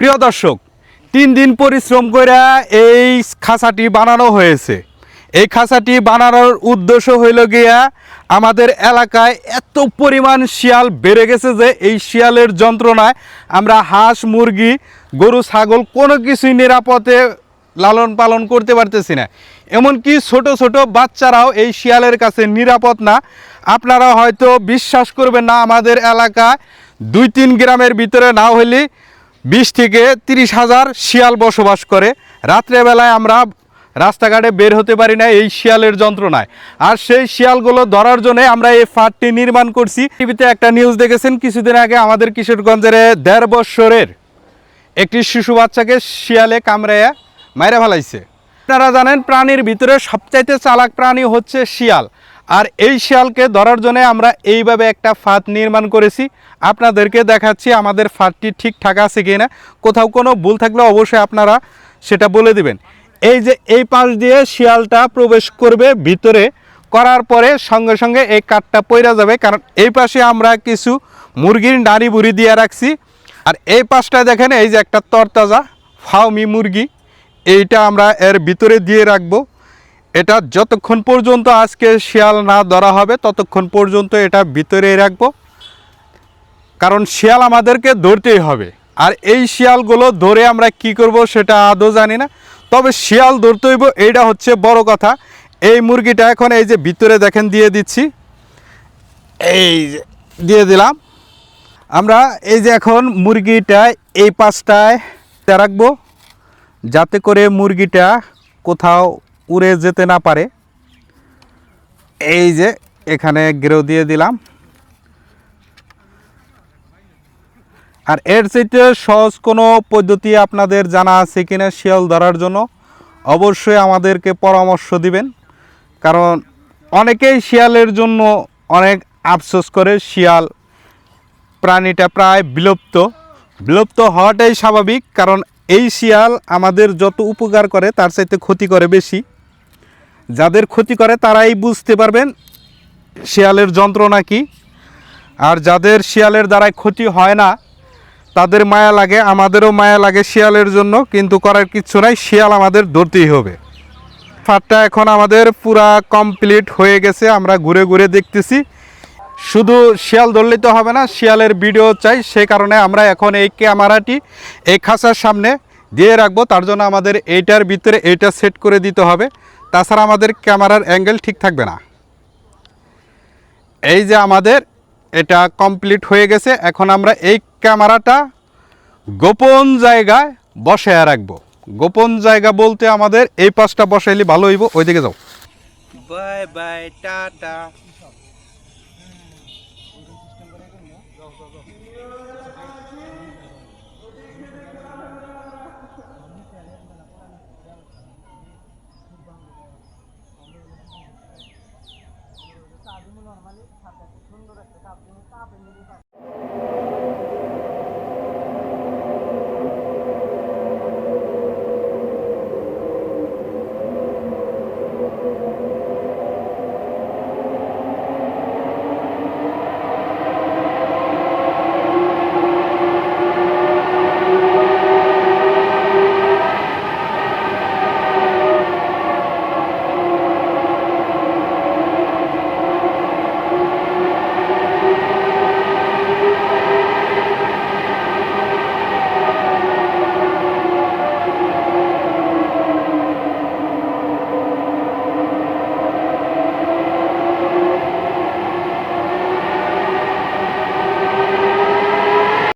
প্রিয় দর্শক, তিন দিন পরিশ্রম করে এই খাঁচাটি বানানো হয়েছে। এই খাঁচাটি বানানোর উদ্দেশ্য হইল গিয়া আমাদের এলাকায় এত পরিমাণ শিয়াল বেড়ে গেছে যে এই শিয়ালের যন্ত্রণায় আমরা হাঁস, মুরগি, গরু, ছাগল কোনো কিছুই নিরাপদে লালন পালন করতে পারতেছি না। এমনকি ছোট ছোট বাচ্চারাও এই শিয়ালের কাছে নিরাপদ না। আপনারা হয়তো বিশ্বাস করবেন না, আমাদের এলাকায় দুই, তিন গ্রামের ভিতরে না হলে বিশ থেকে তিরিশ হাজার শিয়াল বসবাস করে। রাত্রেবেলায় আমরা রাস্তাঘাটে বের হতে পারি না এই শিয়ালের যন্ত্রণায়। আর সেই শিয়ালগুলো ধরার জন্য আমরা এই ফাঁদটি নির্মাণ করছি। টিভিতে একটা নিউজ দেখেছেন, কিছুদিন আগে আমাদের কিশোরগঞ্জের দেড় বৎসরের একটি শিশু বাচ্চাকে শিয়ালে কামড়াইয়া মাইরা ফেলাইছে। আপনারা জানেন, প্রাণীর ভিতরে সবচাইতে চালাক প্রাণী হচ্ছে শিয়াল। আর এই শিয়ালকে ধরার জন্য আমরা এইভাবে একটা ফাঁদ নির্মাণ করেছি। আপনাদেরকে দেখাচ্ছি আমাদের ফাঁদটি ঠিকঠাক আছে কি না কোথাও কোনো ভুল থাকলে অবশ্যই আপনারা সেটা বলে দিবেন। এই যে এই পাশ দিয়ে শিয়ালটা প্রবেশ করবে ভিতরে, করার পরে সঙ্গে সঙ্গে এই কাঠটা পইরা যাবে। কারণ এই পাশে আমরা কিছু মুরগির নাড়ি বুড়ি দিয়ে রাখছি। আর এই পাশটা দেখেন, এই যে একটা তরতাজা ফাউমি মুরগি, এইটা আমরা এর ভিতরে দিয়ে রাখব। এটা যতক্ষণ পর্যন্ত আজকে শিয়াল না ধরা হবে, ততক্ষণ পর্যন্ত এটা ভিতরে রাখব। কারণ শিয়াল আমাদেরকে ধরতেই হবে। আর এই শিয়ালগুলো ধরে আমরা কি করব সেটা আদৌ জানি না। তবে শিয়াল ধরতে হইব, এইটা হচ্ছে বড় কথা। এই মুরগিটা এখন এই যে ভিতরে দেখেন, দিয়ে দিচ্ছি। এই দিয়ে দিলাম। আমরা এই যে এখন মুরগিটা এই পাশটায় রাখব, যাতে করে মুরগিটা কোথাও উড়ে যেতে না পারে। এই যে এখানে গেরো দিয়ে দিলাম। আর এর চাইতে সহজ কোনো পদ্ধতি আপনাদের জানা আছে কিনা শিয়াল ধরার জন্য, অবশ্যই আমাদেরকে পরামর্শ দিবেন। কারণ অনেকেই শিয়ালের জন্য অনেক আফসোস করে, শিয়াল প্রাণীটা প্রায় বিলুপ্ত। বিলুপ্ত হওয়াটাই স্বাভাবিক, কারণ এই শিয়াল আমাদের যত উপকার করে, তার চাইতে ক্ষতি করে বেশি। যাদের ক্ষতি করে তারাই বুঝতে পারবেন শিয়ালের যন্ত্রণা কী। আর যাদের শিয়ালের দ্বারাই ক্ষতি হয় না, তাদের মায়া লাগে, আমাদেরও মায়া লাগে শিয়ালের জন্য, কিন্তু করার কিচ্ছু নাই, শিয়াল আমাদের ধরতেই হবে। ফাটটা এখন আমাদের পুরা কমপ্লিট হয়ে গেছে, আমরা ঘুরে ঘুরে দেখতেছি। শুধু শিয়াল ধরলেই তো হবে না, শিয়ালের ভিডিও চাই, সে কারণে আমরা এখন এই ক্যামেরাটি, এই খাঁচার সামনে দিয়ে রাখব, তার জন্য আমাদের এইটার ভিতরে এইটা সেট করে দিতে হবে। তাছাড়া আমাদের ক্যামেরার অ্যাঙ্গেল ঠিক থাকবে না। এই যে আমাদের এটা কমপ্লিট হয়ে গেছে। এখন আমরা এই ক্যামেরাটা গোপন জায়গায় বসায় রাখব। গোপন জায়গা বলতে আমাদের এই পাশটা বসাইলে ভালো হইব। ওইদিকে যাও। Bye bye tata.